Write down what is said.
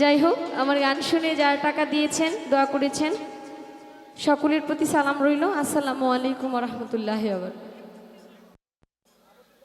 যাই হোক আমার গান শুনে যারা টাকা দিয়েছেন, দোয়া করেছেন, সকলের প্রতি সালাম রইল। আসসালামু আলাইকুম রহমতুল্লাহ আবার